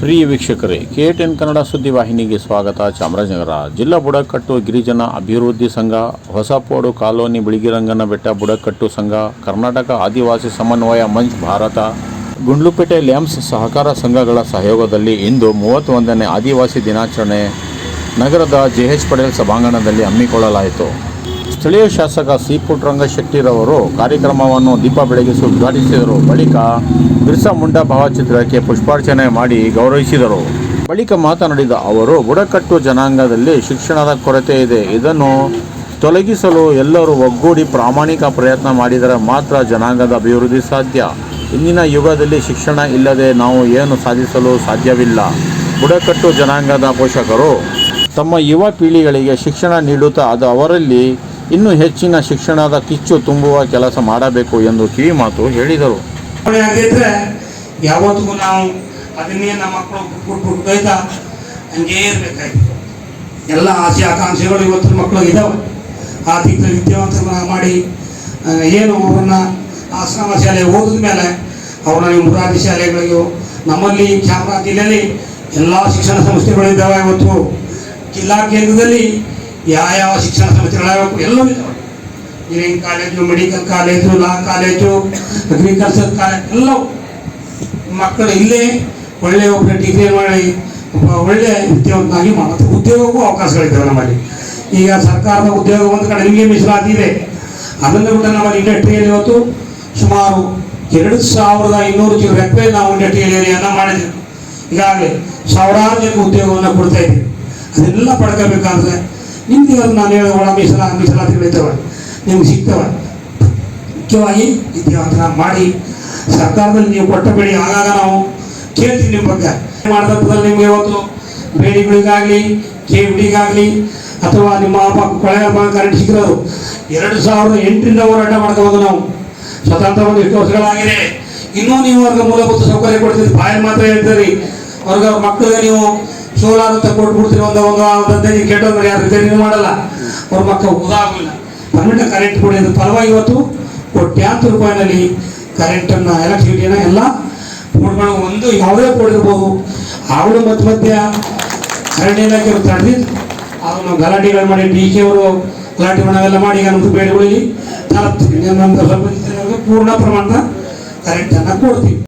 ಪ್ರಿಯ ವೀಕ್ಷಕರೇ, K ten Kannada ಸುದ್ದಿ ವಾಹಿನಿಗೆ ಸ್ವಾಗತ. ಚಾಮರಾಜನಗರ ಜಿಲ್ಲಾ ಬುಡಕಟ್ಟು ಗಿರಿಜನ ಅಭಿವೃದ್ಧಿ ಸಂಘ, ಹೊಸಪೋಡು ಕಾಲೋನಿ ಬಿಳಿಗಿರಂಗನ ಬೆಟ್ಟ ಬುಡಕಟ್ಟು ಸಂಘ, ಕರ್ನಾಟಕ ಆದಿವಾಸಿ ಸಮನ್ವಯ ಮಂಚ್ ಭಾರತ, ಗುಂಡ್ಲುಪೇಟೆ ಲ್ಯಾಂಪ್ಸ್ ಸಹಕಾರ ಸಂಘಗಳ ಸಹಯೋಗದಲ್ಲಿ ಇಂದು ಮೂವತ್ತೊಂದನೇ ಆದಿವಾಸಿ ದಿನಾಚರಣೆ. ನಗರದ ಜೆಎಚ್ ಪಟೇಲ್ ಸಭಾಂಗಣದಲ್ಲಿ ಹಮ್ಮಿಕೊಳ್ಳಲಾಯಿತು. ಸ್ಥಳೀಯ ಶಾಸಕ ಸಿ ಪುಟ್ಟರಂಗಶೆಟ್ಟಿರವರು ಕಾರ್ಯಕ್ರಮವನ್ನು ದೀಪ ಬೆಳಗಿಸಿ ಉದ್ಘಾಟಿಸಿದರು. ಬಳಿಕ ಬಿರ್ಸಾ ಮುಂಡಾ ಭಾವಚಿತ್ರಕ್ಕೆ ಪುಷ್ಪಾರ್ಚನೆ ಮಾಡಿ ಗೌರವಿಸಿದರು. ಬಳಿಕ ಮಾತನಾಡಿದ ಅವರು, ಬುಡಕಟ್ಟು ಜನಾಂಗದಲ್ಲಿ ಶಿಕ್ಷಣದ ಕೊರತೆ ಇದೆ. ಇದನ್ನು ತೊಲಗಿಸಲು ಎಲ್ಲರೂ ಒಗ್ಗೂಡಿ ಪ್ರಾಮಾಣಿಕ ಪ್ರಯತ್ನ ಮಾಡಿದರೆ ಮಾತ್ರ ಜನಾಂಗದ ಅಭಿವೃದ್ಧಿ ಸಾಧ್ಯ. ಇಂದಿನ ಯುಗದಲ್ಲಿ ಶಿಕ್ಷಣ ಇಲ್ಲದೆ ನಾವು ಏನು ಸಾಧಿಸಲು ಸಾಧ್ಯವಿಲ್ಲ. ಬುಡಕಟ್ಟು ಜನಾಂಗದ ಪೋಷಕರು ತಮ್ಮ ಯುವ ಪೀಳಿಗೆಗಳಿಗೆ ಶಿಕ್ಷಣ ನೀಡುತ್ತಾ ಅದು ಅವರಲ್ಲಿ ಇನ್ನೂ ಹೆಚ್ಚಿನ ಶಿಕ್ಷಣದ ಕಿಚ್ಚು ತುಂಬುವ ಕೆಲಸ ಮಾಡಬೇಕು ಎಂದು ಕಿವಿಮಾತು ಹೇಳಿದರು. ಚುನಾವಣೆ ಆಗದಿದ್ರೆ ಯಾವತ್ತಿಗೂ ನಾವು ಅದನ್ನೇ ನಮ್ಮ ಮಕ್ಕಳು ಬೈತಾ ಹಂಗೇ ಇರಬೇಕಾಯ್ತು. ಎಲ್ಲ ಆಸೆ ಆಕಾಂಕ್ಷೆಗಳು ಇವತ್ತಿನ ಮಕ್ಕಳು ಇದಾವೆ. ಆ ದಿಕ್ಕ ವಿದ್ಯಾವಂತ ಮಾಡಿ ಏನು ಅವರನ್ನ ಆಶ್ರಮ ಶಾಲೆ ಓದಿದ ಮೇಲೆ ಅವ್ರನ್ನ ನೀವು ಮುರಾರಿ ಶಾಲೆಗಳಿಗೂ, ನಮ್ಮಲ್ಲಿ ಚಾಮರಾಜ ಜಿಲ್ಲೆಯಲ್ಲಿ ಎಲ್ಲ ಶಿಕ್ಷಣ ಸಂಸ್ಥೆಗಳು ಇದ್ದಾವೆ ಇವತ್ತು. ಜಿಲ್ಲಾ ಕೇಂದ್ರದಲ್ಲಿ ಯಾವ ಯಾವ ಶಿಕ್ಷಣ ಸಂಸ್ಥೆಗಳಾಗಬೇಕು ಎಲ್ಲವೂ ಇದಾವೆ engineering college, medical college, law college, agriculture college ಎಲ್ಲವೂ. ಮಕ್ಕಳು ಇಲ್ಲೇ ಒಳ್ಳೆಯ ಒಬ್ಬ ಡಿಗ್ರಿ ಮಾಡಿ ಒಳ್ಳೆ ಒಳ್ಳೆಯ ಉದ್ಯೋಗಕ್ಕಾಗಿ ಮತ್ತು ಉದ್ಯೋಗಕ್ಕೂ ಅವಕಾಶಗಳಿದ್ದಾವೆ ನಮ್ಮಲ್ಲಿ. ಈಗ ಸರ್ಕಾರದ ಉದ್ಯೋಗ ಒಂದು ಕಡೆ ನಿಮಗೆ ಮೀಸಲಾತಿ ಇದೆ ಅದನ್ನು ಕೂಡ ನಮ್ಮಲ್ಲಿ ಇಂಡಸ್ಟ್ರಿಯಲ್ಲಿ ಇವತ್ತು ಸುಮಾರು ಎರಡು ಸಾವಿರದ ಇನ್ನೂರು ರೆಪ್ಪೆ ನಾವು ಇಂಡಸ್ಟ್ರಿಯಲ್ ಮಾಡಿದ್ದೀವಿ ಈಗಾಗಲೇ ಸಾವಿರಾರು ಜನಕ್ಕೆ ಉದ್ಯೋಗವನ್ನು ಕೊಡ್ತಾ ಇದ್ದೀವಿ. ಅದೆಲ್ಲ ಪಡ್ಕೋಬೇಕಾದ್ರೆ ನಿಮ್ಗೆ ನಾನು ಹೇಳೋ ಒಳ ಮೀಸಲ ಮೀಸಲಾತಿಗಳಿದ್ದಾವೆ ನಿಮ್ಗೆ ಸಿಗ್ತವೆ. ಮುಖ್ಯವಾಗಿ ವಿದ್ಯಾವಂತನ ಮಾಡಿ ಸರ್ಕಾರದಲ್ಲಿ ನೀವು ಕೊಟ್ಟ ಬೇಡಿ ಆಗಾಗ ನಾವು ಕೇಳ್ತೀವಿ ನಿಮ್ಮ ಬಗ್ಗೆ. ಮಾಡಿದಲ್ಲಿ ನಿಮಗೆ ಇವತ್ತು ಬೇಡಿಗಳಿಗಾಗಲಿ ಕೆ ಡಿಗಾಗಲಿ ಅಥವಾ ನಿಮ್ಮ ಕೊಳೆ ಕರೆಂಟ್ ಸಿಕ್ಕಿರೋದು, ಎರಡು ಸಾವಿರದ ಎಂಟರಿಂದ ಹೋರಾಟ ಮಾಡ್ಕೋಬೋದು ನಾವು. ಸ್ವತಂತ್ರ ಒಂದು ಎಷ್ಟು ವರ್ಷಗಳಾಗಿದೆ. ಇನ್ನೂ ನೀವು ಅವ್ರಿಗೆ ಮೂಲಭೂತ ಸೌಕರ್ಯ ಕೊಡ್ತೀರಿ ಬಾಯಲ್ಲಿ ಮಾತ್ರ ಹೇಳ್ತೀರಿ ಅವ್ರಿಗೆ ಅವ್ರ ಮಕ್ಕಳಿಗೆ ನೀವು ಸೋಲಾರ್ ಅಂತ ಕೊಟ್ಬಿಡ್ತೀನಿ ಒಂದು ಒಂದು ಒಂದು ಹದಿನೈದು ಕೆಟ್ಟೋದ್ರೆ ಯಾರು ತೆರಿಗೆ ಮಾಡಲ್ಲ. ಅವ್ರ ಮಕ್ಕಳು ಉದಾಗಿಲ್ಲ. ಪರ್ಮನೆಂಟ್ ಕರೆಂಟ್ ಕೊಡಿ ಅದ್ರ ಪರವಾಗಿ ಇವತ್ತು ಕೋಟ್ಯಾಂತರ ರೂಪಾಯಿನಲ್ಲಿ ಕರೆಂಟನ್ನು ಎಲೆಕ್ಟ್ರಿಸಿಟಿನ ಎಲ್ಲ ಕೊಡ್ಬೋದು ಒಂದು ಯಾವುದೇ ಕೊಡಿರ್ಬೋದು ಅವಳು ಮತ್ತೆ ಮಧ್ಯ ಅರಣ್ಯ ಇಲಾಖೆ ತಡೆದಿದ್ದು ಅದನ್ನು ಗಲಾಟೆಗಳು ಮಾಡಿ, ಡಿ ಕೆ ಅವರು ಗಲಾಟೆ ಮಾಡೋವೆಲ್ಲ ಮಾಡಿ, ಈಗ ನಮ್ಮದು ಬೇಡಿಗಳಲ್ಲಿ ತಲುಪ್ತೀವಿ ದಿನದೊಳಗೆ ಪೂರ್ಣ ಪ್ರಮಾಣದ ಕರೆಂಟನ್ನು ಕೊಡ್ತೀವಿ